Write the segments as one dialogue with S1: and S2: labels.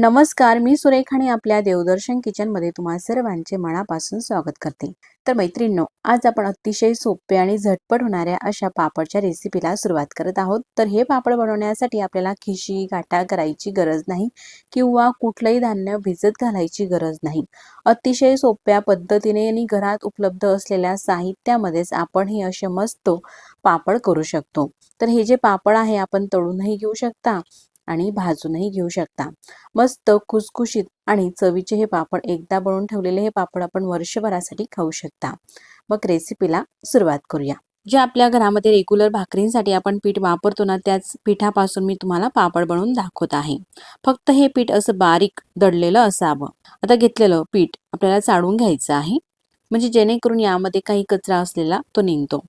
S1: नमस्कार मी सुरेखाने आपल्या देवदर्शन किचनमध्ये तुम्हा सर्वांचे मनापासून स्वागत करते. तर मैत्रिणींनो आज आपण अतिशय सोपे आणि झटपट होणाऱ्या अशा पापडच्या रेसिपीला सुरुवात करत आहोत. तर हे पापड बनवण्यासाठी आपल्याला खिशी गाठा करायची गरज नाही किंवा कुठलंही धान्य भिजत घालायची गरज नाही. अतिशय सोप्या पद्धतीने आणि घरात उपलब्ध असलेल्या साहित्यामध्येच आपण हे असे मस्त पापड करू शकतो. तर हे जे पापड आहे आपण तळूनही घेऊ शकता. आणि भाजूनही घेऊ शकता. मस्त खुसखुशीत आणि चवीचे हे पापड एकदा बनवून ठेवलेले हे पापड आपण वर्षभरासाठी खाऊ शकता. मग रेसिपीला सुरुवात करूया. जे आपल्या घरामध्ये रेग्युलर भाकरींसाठी आपण पीठ वापरतो ना त्याच पिठापासून मी तुम्हाला पापड बनवून दाखवत आहे. फक्त हे पीठ असं बारीक दडलेलं असावं. आता घेतलेलं पीठ आपल्याला चाळून घ्यायचं आहे. म्हणजे जेणेकरून यामध्ये काही कचरा असलेला तो निघतो.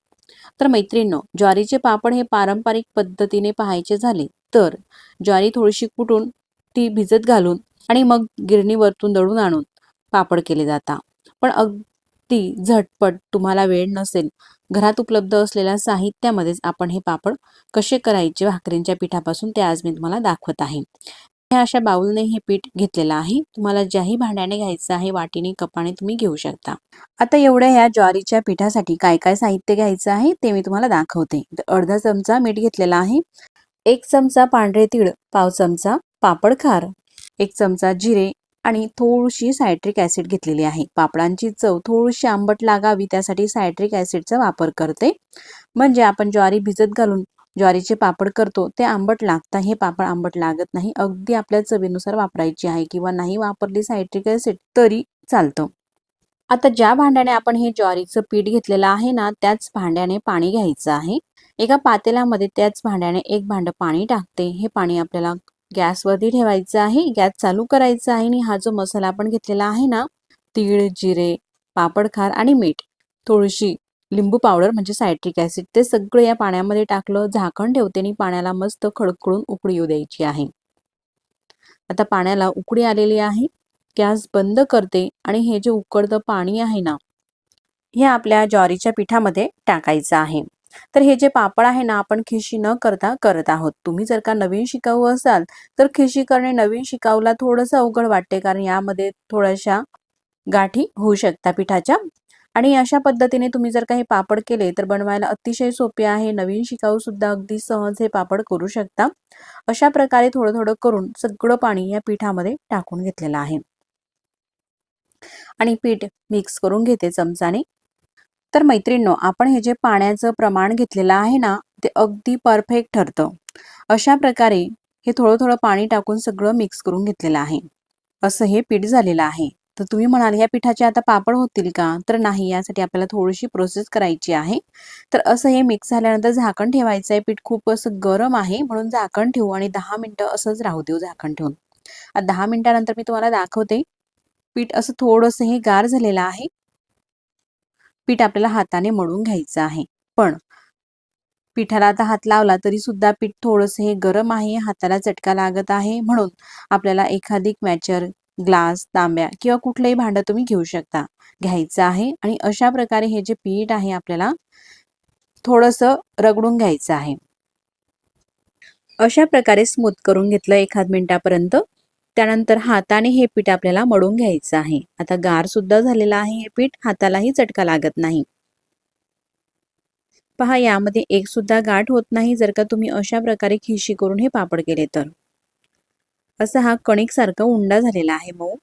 S1: तर मैत्रिणींनो ज्वारीचे पापड हे पारंपरिक पद्धतीने पाहायचे झाले तर ज्वारी थोडीशी कुटून ती भिजत घालून आणि मग गिरणीवरतून दळून आणून पापड केले जातात पण अगदी झटपट तुम्हाला वेळ नसेल घरात उपलब्ध असलेल्या साहित्यामध्येच आपण हे पापड कसे करायचे भाकरींच्या पिठापासून ते आज मी तुम्हाला दाखवत आहे. अशा बाउलने हे पीठ घेतलेलं आहे. तुम्हाला ज्याही भांड्याने घ्यायचं आहे वाटीने कपाने तुम्ही घेऊ शकता. आता एवढ्या ह्या ज्वारीच्या पिठासाठी काय काय साहित्य घ्यायचं आहे ते मी तुम्हाला दाखवते. अर्धा चमचा मीठ घेतलेला आहे. एक चमचा पांढरे तीळ पाव चमचा पापड खार एक चमचा जिरे आणि थोडीशी सायट्रिक ॲसिड घेतलेली आहे. पापडांची चव थोडीशी आंबट लागावी त्यासाठी सायट्रिक ॲसिडचा वापर करते. म्हणजे आपण ज्वारी भिजत घालून ज्वारीचे पापड करतो ते आंबट लागता. हे पापड आंबट लागत नाही. अगदी आपल्या चवीनुसार वापरायची आहे किंवा नाही वापरली सायट्रिक ॲसिड तरी चालतं. आता ज्या भांड्याने आपण हे ज्वारीचं पीठ घेतलेलं आहे ना त्याच भांड्याने पाणी घ्यायचं आहे. एका पातेल्यामध्ये त्याच भांड्याने एक भांडं पाणी टाकते. हे पाणी आपल्याला गॅसवरती ठेवायचं आहे. गॅस चालू करायचा आहे आणि हा जो मसाला आपण घेतलेला आहे ना तीळ जिरे पापड खार आणि मीठ. तुळशी लिंबू पावडर म्हणजे सायट्रिक ॲसिड ते सगळं या पाण्यामध्ये टाकलं झाकण ठेवते आणि पाण्याला मस्त खडखडून उकळी येऊ द्यायची आहे. आता पाण्याला उकळी आलेली आहे गॅस बंद करते आणि हे जे उकडतं पाणी आहे ना हे आपल्या ज्वारीच्या पिठामध्ये टाकायचं आहे. तर हे जे पापड आहे ना आपण खिशी न करता करत आहोत. तुम्ही जर का नवीन शिकाऊ असाल तर खिशी करणे नवीन शिकाऊला थोडंसं अवघड वाटते कारण यामध्ये थोड्याशा गाठी होऊ शकता पिठाच्या. आणि अशा पद्धतीने तुम्ही जर काही पापड केले तर बनवायला अतिशय सोपे आहे. नवीन शिकाऊ सुद्धा अगदी सहज हे पापड करू शकता. अशा प्रकारे थोडं थोडं करून सगळं पाणी या पिठामध्ये टाकून घेतलेलं आहे. आणि पीठ मिक्स करून घेते चमचाने. तर मैत्रिणींनो आपण हे जे पाण्याचं प्रमाण घेतलेलं आहे ना ते अगदी परफेक्ट ठरतं. अशा प्रकारे हे थोडं थोडं पाणी टाकून सगळं मिक्स करून घेतलेलं आहे. असं हे पीठ झालेलं आहे. तर तुम्ही म्हणाल ह्या पिठाचे आता पापड होतील का? तर नाही यासाठी आपल्याला थोडीशी प्रोसेस करायची आहे. तर असं हे मिक्स झाल्यानंतर झाकण ठेवायचं आहे. पीठ खूप असं गरम आहे म्हणून झाकण ठेवू आणि दहा मिनटं असंच राहू देऊ झाकण ठेवून. दहा मिनिटानंतर मी तुम्हाला दाखवते. पीठ असं थोडंसं हे गार झालेलं आहे. पीठ आपल्याला हाताने मळून घ्यायचं आहे. पण पिठाला आता हात लावला तरी सुद्धा पीठ थोडंसं हे गरम आहे. हाताला चटका लागत आहे. म्हणून आपल्याला एखादी मॅचर ग्लास तांब्या किंवा कुठलंही भांडं तुम्ही घेऊ शकता. घ्यायचं आहे आणि अशा प्रकारे हे जे पीठ आहे आपल्याला थोडंसं रगडून घ्यायचं आहे. अशा प्रकारे स्मूथ करून घेतलं एखाद मिनिटापर्यंत. त्यानंतर हाताने हे पीठ आपल्याला मळून घ्यायचं आहे. आता गार सुद्धा झालेलं आहे हे पीठ हातालाही चटका लागत नाही. पहा यामध्ये एक सुद्धा गाठ होत नाही जर का तुम्ही अशा प्रकारे खिशी करून हे पापड केले तर. असा हा कणिकसारखा उंडा झालेला आहे मऊ.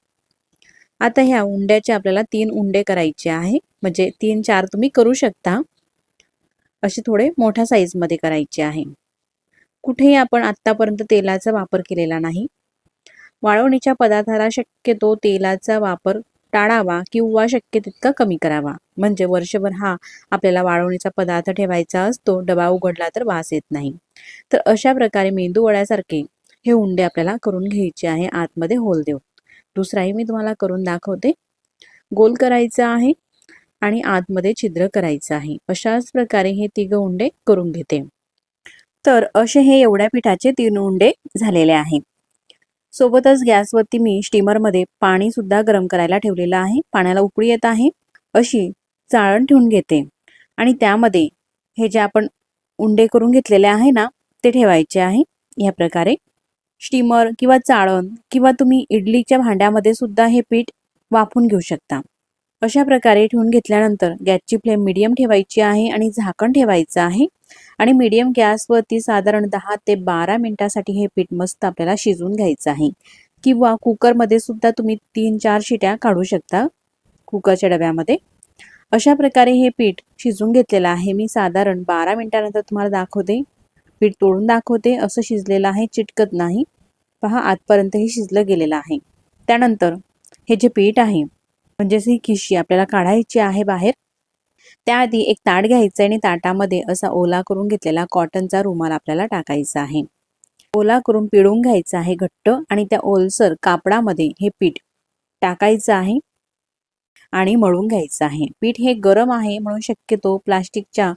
S1: आता ह्या उंड्याचे आपल्याला तीन उंडे करायचे आहे. म्हणजे तीन चार तुम्ही करू शकता. असे थोडे मोठ्या साईजमध्ये करायचे आहे. कुठेही आपण आत्तापर्यंत तेलाचा वापर केलेला नाही. वाळवणीच्या पदार्थाला शक्यतो तेलाचा वापर टाळावा किंवा शक्य तितका कमी करावा. म्हणजे वर्षभर हा आपल्याला वाळवणीचा पदार्थ ठेवायचा असतो. डबा उघडला तर वास येत नाही. तर अशा प्रकारे मेंदू वड्यासारखे हे उंडे आपल्याला करून घ्यायचे आहे. आतमध्ये होल देऊ दुसराही मी तुम्हाला करून दाखवते. गोल करायचं आहे आणि आतमध्ये छिद्र करायचं आहे. अशाच प्रकारे हे तिघ उंडे करून घेते. तर असे हे एवढ्या पिठाचे तीन उंडे झालेले आहेत. सोबतच गॅसवरती मी स्टीमरमध्ये पाणी सुद्धा गरम करायला ठेवलेलं आहे. पाण्याला उकळी येत आहे. अशी चाळण ठेवून घेते. आणि त्यामध्ये हे जे आपण उंडे करून घेतलेले आहे ना ते ठेवायचे आहे. या प्रकारे स्टीमर किंवा चाळण किंवा तुम्ही इडलीच्या भांड्यामध्ये सुद्धा हे पीठ वाफून घेऊ शकता. अशा प्रकारे ठेवून घेतल्यानंतर गॅसची फ्लेम मिडियम ठेवायची आहे आणि झाकण ठेवायचं आहे. आणि मिडियम गॅसवरती साधारण दहा ते बारा मिनिटासाठी हे पीठ मस्त आपल्याला शिजवून घ्यायचं आहे. किंवा कुकरमध्ये सुद्धा तुम्ही तीन चार शिट्या काढू शकता कुकरच्या डब्यामध्ये. अशा प्रकारे हे पीठ शिजवून घेतलेलं आहे. मी साधारण बारा मिनिटानंतर तुम्हाला दाखवते. पीठ तोडून दाखवते. असं शिजलेलं आहे. चिटकत नाही. पहा आतपर्यंत हे शिजलं गेलेलं आहे. त्यानंतर हे जे पीठ आहे म्हणजेच ही खिशी आपल्याला काढायची आहे बाहेर त्याआधी एक ताट घ्यायचं आणि ताटामध्ये असा ओला करून घेतलेला कॉटनचा रुमाल आपल्याला टाकायचा आहे. ओला करून पिळून घ्यायचा आहे घट्ट आणि त्या ओलसर कापडामध्ये हे पीठ टाकायचं आहे आणि मळून घ्यायचं आहे. पीठ हे गरम आहे म्हणून शक्यतो प्लास्टिकच्या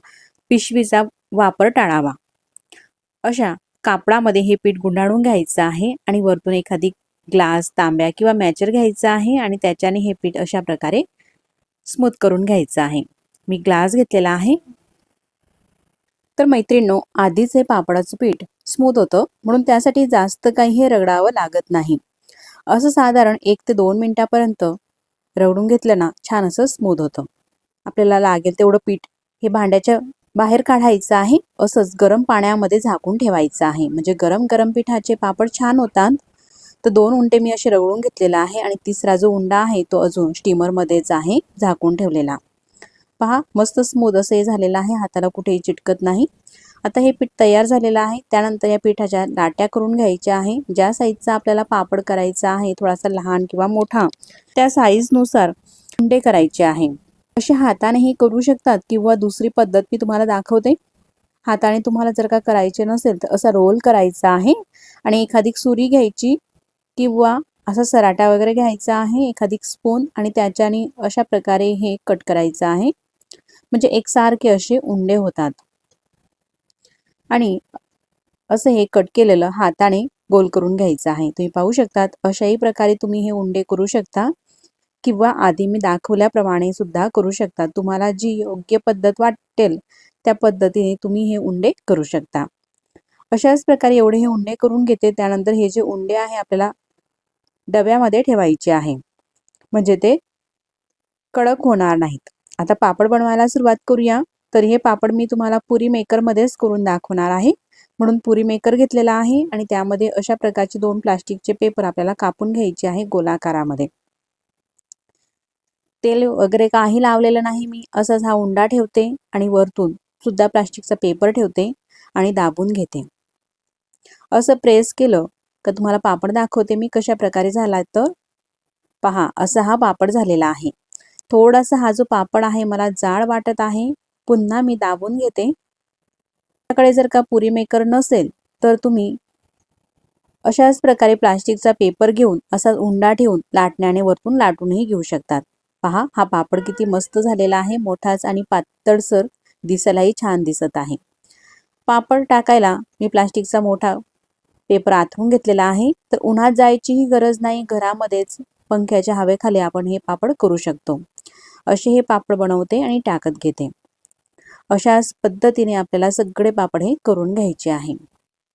S1: पिशवीचा वापर टाळावा. अशा कापडामध्ये हे पीठ गुंडाळून घ्यायचं आहे आणि वरतून एखादी ग्लास तांब्या किंवा मॅचर घ्यायचा आहे आणि त्याच्याने हे पीठ अशा प्रकारे स्मूथ करून घ्यायचं आहे. मी ग्लास घेतलेला आहे. तर मैत्रिणींनो आधीच हे पापडाचं पीठ स्मूथ होतं म्हणून त्यासाठी जास्त काही हे रगडावं लागत नाही. असं साधारण एक ते दोन मिनिटापर्यंत रगडून घेतलं ना छान असं स्मूथ होतं. आपल्याला लागेल तेवढं पीठ हे भांड्याच्या बाहेर काढायचं आहे असंच गरम पाण्यामध्ये झाकून ठेवायचं आहे. म्हणजे गरम गरम पिठाचे पापड छान होतात. तर दोन उंडे मी असे रगडून घेतलेला आहे आणि तिसरा जो उंडा आहे तो अजून स्टीमरमध्येच आहे झाकून ठेवलेला. पहा मस्त स्मूद असं हे झालेलं आहे हाताला कुठेही चिटकत नाही. आता हे पीठ तयार झालेलं आहे. त्यानंतर या पिठाच्या लाट्या करून घ्यायच्या आहे. ज्या साईजचा आपल्याला पापड करायचा आहे थोडासा लहान किंवा मोठा त्या साईजनुसार उंडे करायचे आहे. असे हातानेही करू शकतात किंवा दुसरी पद्धत मी तुम्हाला दाखवते. हाताने तुम्हाला जर का करायचे नसेल तर असा रोल करायचा आहे. आणि एखादी सुरी घ्यायची किंवा असा सराटा वगैरे घ्यायचा आहे एखादी स्पून आणि त्याच्याने अशा प्रकारे हे कट करायचं आहे. म्हणजे एकसारखे असे उंडे होतात. आणि असं हे कट केलेलं हाताने गोल करून घ्यायचं आहे. तुम्ही पाहू शकतात अशाही प्रकारे तुम्ही हे उंडे करू शकता. किंवा आधी मी दाखवल्याप्रमाणे सुद्धा करू शकता. तुम्हाला जी योग्य पद्धत वाटेल त्या पद्धतीने तुम्ही हे उंडे करू शकता. अशाच प्रकारे एवढे हे उंडे करून घेते. त्यानंतर हे जे उंडे आहे आपल्याला डब्यामध्ये ठेवायचे आहे. म्हणजे ते कडक होणार नाहीत. आता पापड बनवायला सुरुवात करूया. तर हे पापड मी तुम्हाला पुरी मेकरमध्येच करून दाखवणार आहे. म्हणून पुरी मेकर घेतलेला आहे आणि त्यामध्ये अशा प्रकारचे दोन प्लास्टिकचे पेपर आपल्याला कापून घ्यायचे आहे गोलाकारामध्ये. तेल वगैरे काही लावलेलं नाही मी असाच हा उंडा ठेवते आणि वरतून सुद्धा प्लास्टिकचा पेपर ठेवते आणि दाबून घेते. असं प्रेस केलं का तुम्हाला पापड दाखवते मी कशा प्रकारे झाला तर. पहा असा हा पापड झालेला आहे. थोडासा हा जो पापड आहे मला जाड वाटत आहे पुन्हा मी दाबून घेते. आपल्याकडे जर का पुरी मेकर नसेल तर तुम्ही अशाच प्रकारे प्लास्टिकचा पेपर घेऊन असा उंडा ठेवून लाटण्याने वरतून लाटूनही घेऊ शकतात. पहा हा पापड किती मस्त झालेला आहे मोठाच आणि पातळसर दिसायलाही छान दिसत आहे. पापड टाकायला मी प्लास्टिकचा मोठा पेपर आथरून घेतलेला आहे तर उन्हात जायचीही गरज नाही घरामध्येच पंख्याच्या हवेखाली आपण हे पापड करू शकतो. असे हे पापड बनवते आणि टाकत घेते. अशाच पद्धतीने आपल्याला सगळे पापड हे करून घ्यायचे आहे.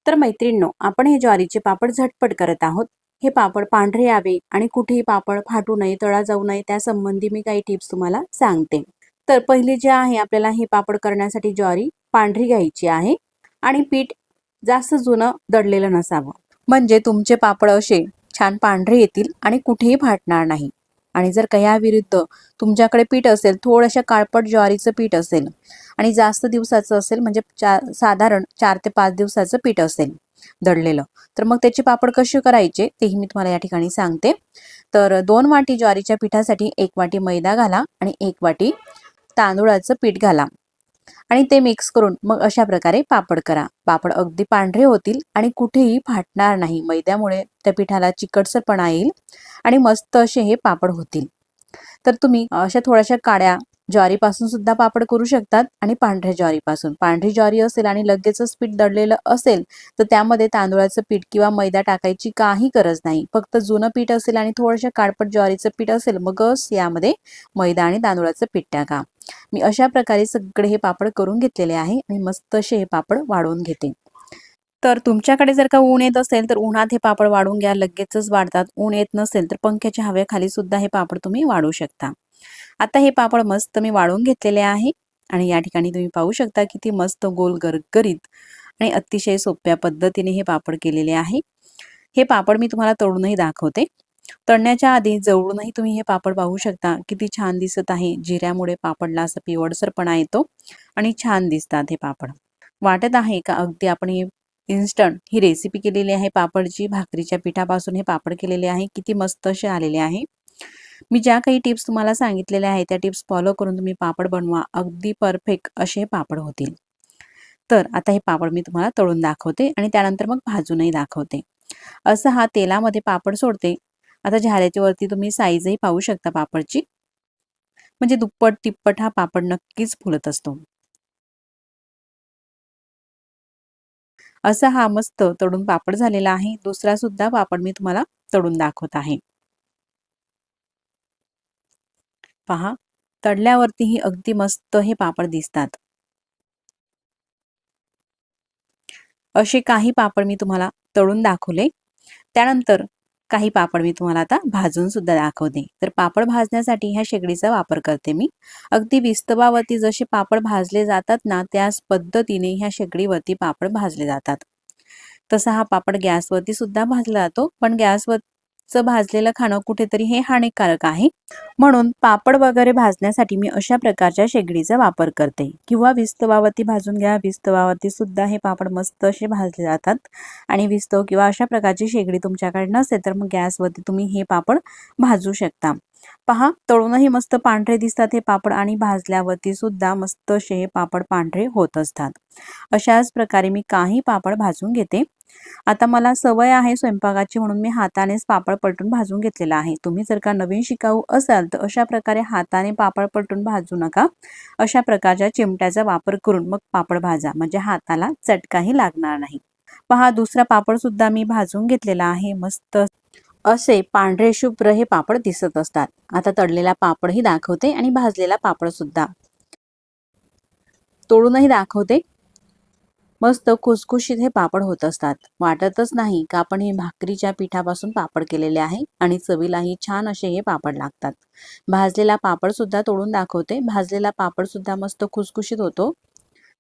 S1: तर मैत्रिणींनो आपण हे ज्वारीचे पापड झटपट करत आहोत. हे पापड पांढरे यावे आणि कुठेही पापड फाटू नये तळा जाऊ नये त्यासंबंधी मी काही टिप्स तुम्हाला सांगते. तर पहिली जे आहे आपल्याला हे पापड करण्यासाठी ज्वारी पांढरी घ्यायची आहे आणि पीठ जास्त जुनं दडलेलं नसावं. म्हणजे तुमचे पापड असे छान पांढरे येतील आणि कुठेही फाटणार नाही. आणि जर का याविरुद्ध तुमच्याकडे पीठ असेल थोडंशा काळपट ज्वारीचं पीठ असेल आणि जास्त दिवसाचं असेल म्हणजे चार साधारण चार ते पाच दिवसाचं पीठ असेल. दडलेलं. तर मग त्याचे पापड कसे करायचे तेही मी तुम्हाला या ठिकाणी सांगते. तर दोन वाटी ज्वारीच्या पिठासाठी एक वाटी मैदा घाला आणि एक वाटी तांदूळाचं पीठ घाला. आणि ते मिक्स करून मग अशा प्रकारे पापड करा. पापड अगदी पांढरे होतील आणि कुठेही फाटणार नाही. मैद्यामुळे त्या पिठाला चिकटसरपणा येईल आणि मस्त असे हे पापड होतील. तर तुम्ही अशा थोड्याशा काड्या ज्वारीपासून सुद्धा पापड करू शकतात आणि पांढऱ्या ज्वारीपासून. पांढरी ज्वारी असेल आणि लगेचच पीठ दडलेलं असेल तर त्यामध्ये तांदूळाचं पीठ किंवा मैदा टाकायची काही गरज नाही. फक्त जुनं पीठ असेल आणि थोडंसं काळपट ज्वारीचं पीठ असेल मगच यामध्ये मैदा आणि तांदूळाचं पीठ टाका. मी अशा प्रकारे सगळे हे पापड करून घेतलेले आहे आणि मस्त असे हे पापड वाढवून घेते. तर तुमच्याकडे जर का ऊन येत असेल तर उन्हात हे पापड वाढून घ्या लगेचच वाढतात. ऊन येत नसेल तर पंख्याच्या हवेखाली सुद्धा हे पापड तुम्ही वाढू शकता. आता हे पापड मस्त मी वाळून घेतलेले आहे आणि या ठिकाणी तुम्ही पाहू शकता किती मस्त गोल गरगरीत आणि अतिशय सोप्या पद्धतीने हे पापड केलेले आहे. हे पापड मी तुम्हाला तळूनही दाखवते. तळण्याच्या आधी जवळूनही तुम्ही हे पापड पाहू शकता. किती छान दिसत आहे. जिऱ्यामुळे पापडला असं पिवळसरपणा येतो आणि छान दिसतात हे पापड. वाटत आहे का? अगदी आपण हे इन्स्टंट ही रेसिपी केलेली आहे पापडची. भाकरीच्या पिठापासून हे पापड केलेले आहे. किती मस्त असे आलेले आहे. मी ज्या काही टिप्स तुम्हाला सांगितलेल्या आहेत त्या टिप्स फॉलो करून तुम्ही पापड बनवा. अगदी परफेक्ट असे पापड होतील. तर आता हे पापड मी तुम्हाला तळून दाखवते आणि त्यानंतर मग भाजूनही दाखवते. असं हा तेलामध्ये पापड सोडते. आता झाल्याच्या वरती तुम्ही साईजही पाहू शकता पापडची. म्हणजे दुप्पट तिप्पट हा पापड नक्कीच फुलत असतो. असा हा मस्त तळून पापड झालेला आहे. दुसरा सुद्धा पापड मी तुम्हाला तळून दाखवत आहे. पहा. तडल्यावरतीही अगदी मस्त हे पापड दिसतात. असे काही पापड मी तुम्हाला तळून दाखवले. त्यानंतर काही पापड मी तुम्हाला आता भाजून सुद्धा दाखवते. तर पापड भाजण्यासाठी ह्या शेगडीचा वापर करते मी. अगदी विस्तवावरती जसे पापड भाजले जातात ना त्याच पद्धतीने ह्या शेगडीवरती पापड भाजले जातात. तसा हा पापड गॅसवरती सुद्धा भाजला जातो पण गॅसवर च भाजलेलं खाणं कुठेतरी हे हानिकारक आहे. म्हणून पापड वगैरे भाजण्यासाठी मी अशा प्रकारच्या शेगडीचा वापर करते. किंवा विस्तवावरती भाजून घ्या. विस्तवावरती सुद्धा हे पापड मस्त असे भाजले जातात. आणि विस्तव किंवा अशा प्रकारची शेगडी तुमच्याकडे नसेल तर मग गॅसवरती तुम्ही हे पापड भाजू शकता. पहा तळूनही मस्त पांढरे दिसतात हे पापड आणि भाजल्यावरती सुद्धा मस्त असे हे पापड पांढरे होत असतात. अशाच प्रकारे मी काही पापड भाजून घेते. आता मला सवय आहे स्वयंपाकाची म्हणून मी हातानेच पापड पलटून भाजून घेतलेला आहे. तुम्ही जर का नवीन शिकाऊ असाल तर अशा प्रकारे हाताने पापड पलटून भाजू नका. अशा प्रकारच्या चिमट्याचा वापर करून मग पापड भाजा. म्हणजे हाताला चटकाही लागणार नाही. पहा दुसरा पापड सुद्धा मी भाजून घेतलेला आहे. मस्त असे पांढरे शुभ्र हे पापड दिसत असतात. आता तळलेला पापडही दाखवते आणि भाजलेला पापड सुद्धा. तोडूनही दाखवते. मस्त खुसखुशीत हे पापड होत असतात. वाटतच नाही का आपण हे भाकरीच्या पिठापासून पापड केलेले आहे आणि चवीलाही छान असे हे पापड लागतात. भाजलेला पापड सुद्धा तोडून दाखवते. भाजलेला पापड सुद्धा मस्त खुसखुशीत होतो.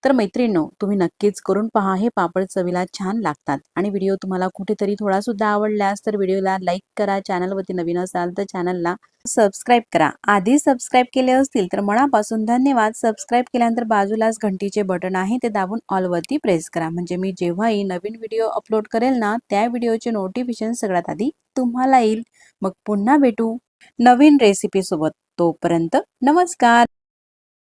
S1: तर मैत्रिणींनो तुम्ही नक्कीच करून पहा हे पापड चवीला छान लागतात. आणि व्हिडिओ तुम्हाला कुठेतरी थोडा सुद्धा आवडल्यास तर व्हिडिओला लाईक करा चॅनलवरती नवीन असाल तर चॅनलला सबस्क्राईब करा. आधी सबस्क्राईब केले असतील तर मनापासून धन्यवाद. सबस्क्राईब केल्यानंतर बाजूलाच घंटीचे बटन आहे ते दाबून ऑलवरती प्रेस करा. म्हणजे मी जेव्हाही नवीन व्हिडिओ अपलोड करेल ना त्या व्हिडिओचे नोटिफिकेशन सगळ्यात आधी तुम्हाला येईल. मग पुन्हा भेटू नवीन रेसिपी सोबत तोपर्यंत नमस्कार!